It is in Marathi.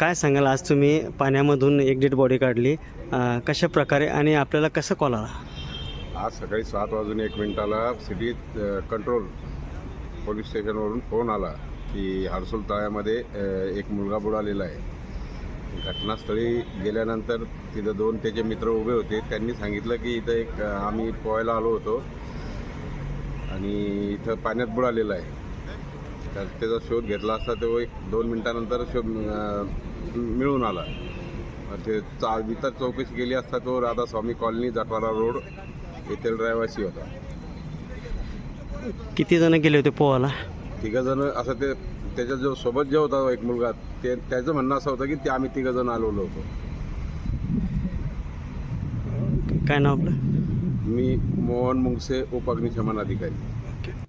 काय सांगाल? आज तुम्ही पाण्यामधून एक डेड बॉडी काढली. अ, कशा प्रकारे आणि आपल्याला कसं कॉल आला? आज सकाळी सात वाजून एक मिनिटाला सिटी कंट्रोल पोलीस स्टेशनवरून फोन आला की हर्सुल तळ्यामध्ये अ, एक मुलगा बुडालेला आहे. घटनास्थळी गेल्यानंतर तिथं दोन त्याचे मित्र उभे होते. त्यांनी सांगितलं की इथं एक अ, आम्ही पोहायला आलो होतो आणि इथं पाण्यात बुडालेला आहे. तर त्याचा शोध घेतला असता तो एक दोन मिनिटानंतर शोध मिळून आला. ते चा इतर चौकशी केली असता तो राधास्वामी कॉलनी जटवारा रोड येथील रहिवासी होता. किती जण गेले होते पोहायला? तिघं जण असं ते त्याच्या जो सोबत जे होता एक मुलगा ते त्याचं म्हणणं असं होतं की ते आम्ही तिघं जण आलेलो होतो. काय नाव आपलं? मी मोहन मुंगसे उपअग्निशमन अधिकारी.